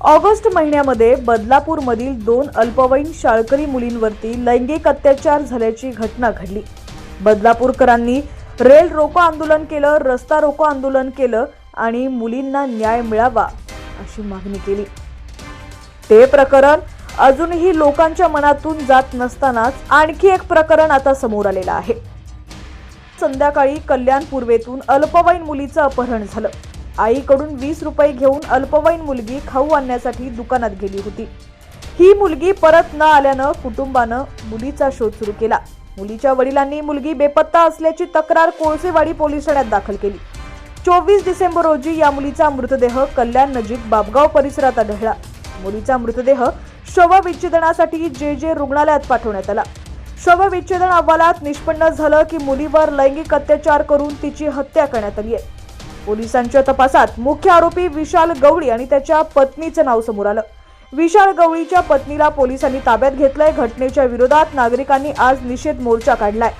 August महिन्यामध्ये बदलापूरमधील दोन अल्पवयीन शाळकरी मुलींवरती लैंगिक अत्याचार झाल्याची घटना घडली. बदलापूरकरांनी रेल रोको आंदोलन केलं रस्ता रोको आंदोलन केलं आणि मुलींना न्याय मिळावा अशी मागणी केली. ते प्रकरण अजूनही लोकांच्या मनातून जात नसतानाच आणखी एक प्रकरण आता समोर आलेलं आहे. संध्याकाळी कल्याण पूर्वेतून अल्पवयीन मुलीचं अपहरण झालं. आईकडून वीस रुपये घेऊन अल्पवयीन मुलगी खाऊ आणण्यासाठी दुकानात गेली होती. ही मुलगी परत न आल्यानं कुटुंबानं मुलीचा शोध सुरू केला. मुलीच्या वडिलांनी मुलगी बेपत्ता असल्याची तक्रार कोळसेवाडी पोलीस ठाण्यात दाखल केली. चोवीस डिसेंबर रोजी या मुलीचा मृतदेह कल्याण नजीक बाबगाव परिसरात आढळला. मुलीचा मृतदेह शवविच्छेदनासाठी जे जे रुग्णालयात पाठवण्यात आला. शवविच्छेदन अहवालात निष्पन्न झालं की मुलीवर लैंगिक अत्याचार करून तिची हत्या करण्यात आली आहे. पोलिसांच्या तपासात मुख्य आरोपी विशाल गवळी आणि त्याच्या पत्नीचं नाव समोर आलं. विशाल गवळीच्या पत्नीला पोलिसांनी ताब्यात घेतलंय. घटनेच्या विरोधात नागरिकांनी आज निषेध मोर्चा काढलाय.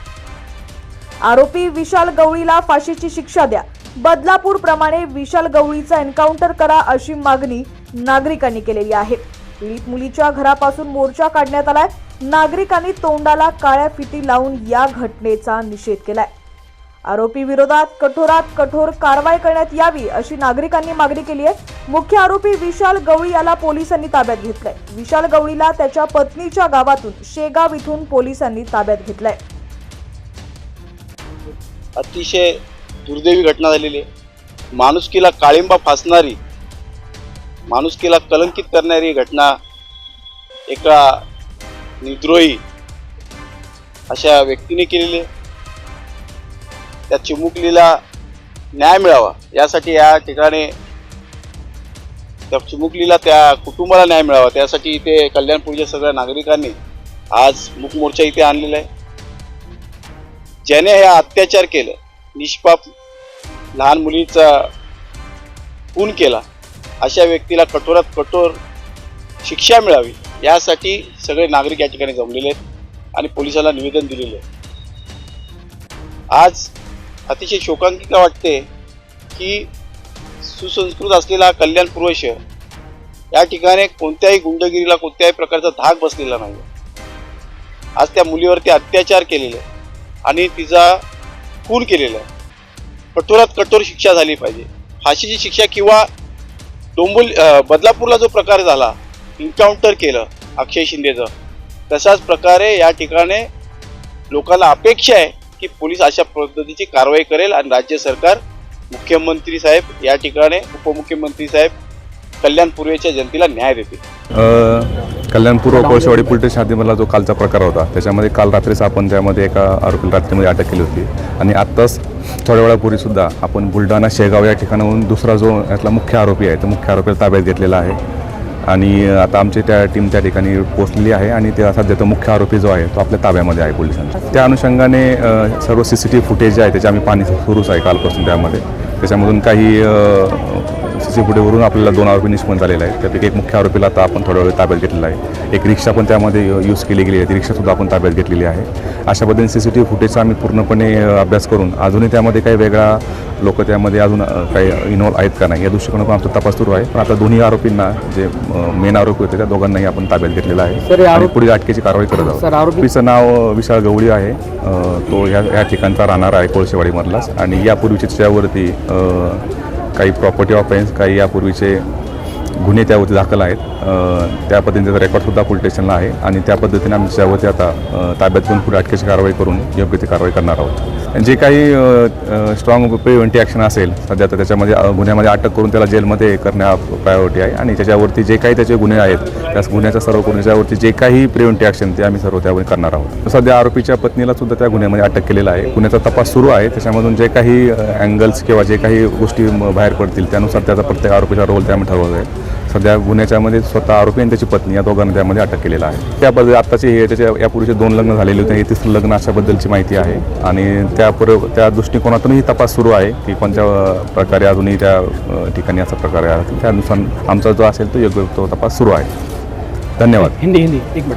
आरोपी विशाल गवळीला फाशीची शिक्षा द्या. बदलापूर प्रमाणे विशाल गवळीचा एन्काउंटर करा अशी मागणी नागरिकांनी केलेली आहे. पीडित मुलीच्या घरापासून मोर्चा काढण्यात आलाय. नागरिकांनी तोंडाला काळ्या फिती लावून या घटनेचा निषेध केलाय. आरोपी विरोधात कठोरात कठोर कारवाई करण्यात यावी अशी नागरिकांनी मागणी केली आहे. मुख्य आरोपी विशाल गवळी याला पोलिसांनी ताब्यात घेतलंय. विशाल गवळीला त्याच्या पत्नीच्या गावातून शेगाव इथून पोलिसांनी ताब्यात घेतलंय. अतिशय दुर्दैवी घटना झालेली आहे. माणुसकीला काळिंबा फासणारी माणुसकीला कलंकित करणारी घटना एका निद्रोही अशा व्यक्तीने केलेली आहे. त्या चिमुकलीला न्याय मिळावा यासाठी या ठिकाणी त्या चिमुकलीला त्या कुटुंबाला न्याय मिळावा त्यासाठी इथे कल्याणपूरच्या सगळ्या नागरिकांनी आज मुकमोर्चा इथे आणलेला आहे. ज्याने हे अत्याचार केलं निष्पाप लहान मुलीचा खून केला अशा व्यक्तीला कठोरात कठोर शिक्षा मिळावी यासाठी सगळे नागरिक या ठिकाणी जमलेले आहेत आणि पोलिसांना निवेदन दिलेले आहे. आज अतिशय शोकांकिका वाटते की सुसंस्कृत असलेला कल्याण शहर या ठिकाणी कोणत्याही गुंडगिरीला कोणत्याही प्रकारचा धाक बसलेला नाही आज त्या मुलीवरती अत्याचार केलेले आणि तिचा खून केलेला. कठोरात कठोर शिक्षा झाली पाहिजे. फाशीची शिक्षा किंवा डोंबोली बदलापूरला जो प्रकार झाला इन्काउंटर केलं अक्षय शिंदेचं तशाच प्रकारे या ठिकाणी लोकांना अपेक्षा आहे की पोलीस अशा पद्धतीची कारवाई करेल आणि राज्य सरकार मुख्यमंत्री साहेब या ठिकाणी उपमुख्यमंत्री साहेब कल्याण पूर्वेच्या जनतेला न्याय देतील. कल्याणपूर्व कोळशेवाडी पोलीस स्टेशन हद्दीमधला जो कालचा प्रकार होता त्याच्यामध्ये काल रात्रीच आपण त्यामध्ये एका आरोपीला रात्रीमध्ये अटक केली होती. आणि आत्ताच थोड्या वेळापूर्वीसुद्धा आपण बुलढाणा शेगाव या ठिकाणाहून दुसरा जो यातला मुख्य आरोपी आहे तो मुख्य आरोपीला ताब्यात घेतलेला आहे. आणि आता आमची त्या टीम त्या ठिकाणी पोहोचलेली आहे आणि त्या सध्या तो मुख्य आरोपी जो आहे तो आपल्या ताब्यामध्ये आहे पोलिसांच्या त्या अनुषंगाने सर्व C C T V footage जे आहे त्याचे आम्ही पाणी सुरूच आहे कालपासून त्यामध्ये. त्याच्यामधून काही सी सी फुटेजवरून आपल्याला दोन आरोपी निष्पन्न झालेले आहेत. त्यापैकी एक मुख्य आरोपीला आता आपण थोड्या वेळ ताब्यात घेतलेला आहे. एक रिक्षा पण त्यामध्ये यूज केली गेली आहे. ती रिक्षासुद्धा आपण ताब्यात घेतलेली आहे. अशा पद्धतीने सी सी टी व्ही फुटेजचा आम्ही पूर्णपणे अभ्यास करून अजूनही त्यामध्ये काही वेगळा लोक त्यामध्ये अजून काही इन्व्हॉल्व आहेत का नाही या दृष्टिकोनातून आमचा तपास सुरू आहे. पण आता दोन्ही आरोपींना जे मेन आरोपी होते त्या दोघांनाही आपण ताब्यात घेतलेला आहे. आणि पुढील अटकेची कारवाई करत आहोत. आरोपीचं नाव अ, विशाल गवळी आहे. तो या या ठिकाणचा राहणार आहे कोळशेवाडीमधलाच. आणि यापूर्वीचे त्याच्यावरती अ, काही प्रॉपर्टी ऑफेन्स काही यापूर्वीचे गुन्हे त्यावरती दाखल आहेत. त्या पद्धतीने त्याचा रेकॉर्डसुद्धा पोलीस स्टेशनला आहे आणि त्या पद्धतीने आम्ही त्यावरती आता ताब्यात घेऊन पुढे अटकेची कारवाई करून योग्य ती कारवाई करणार आहोत. जे काही स्ट्रॉंग प्रिव्हेंटिव्ह ॲक्शन असेल सध्या तर त्याच्यामध्ये गुन्ह्यामध्ये अटक करून त्याला जेलमध्ये करण्या प्रायोरिटी आहे. आणि त्याच्यावरती जे काही त्याचे गुन्हे आहेत त्या गुन्ह्याचा सर्व करून त्याच्यावरती जे काही प्रिव्हेंटिव्ह ॲक्शन ते आम्ही सर्व त्यावर करणार आहोत. सध्या आरोपीच्या पत्नीला सुद्धा त्या गुन्ह्यामध्ये अटक केलेला आहे. गुन्ह्याचा तपास सुरू आहे. त्याच्यामधून जे काही अँगल्स किंवा जे काही गोष्टी बाहेर पडतील त्यानुसार त्याचा प्रत्येक आरोपीचा रोल त्यामध्ये ठरवला आहे सध्या गुन्ह्याच्यामध्ये स्वतः आरोपी आणि त्याची पत्नी या दोघांना त्यामध्ये अटक केलेला आहे. त्याबद्दल आत्ताचे हे त्याच्या यापूर्वीचे दोन लग्न झालेले होते हे तिसरं लग्न अशाबद्दलची माहिती आहे. आणि त्या त्या दृष्टिकोनातूनही तपास सुरू आहे की कोणत्या प्रकारे अजूनही त्या ठिकाणी असा प्रकारे आहे. त्यानुसार आमचा जो असेल तो योग्य तो तपास सुरू आहे. धन्यवाद. हिंदी हिंदी एक मिनिट.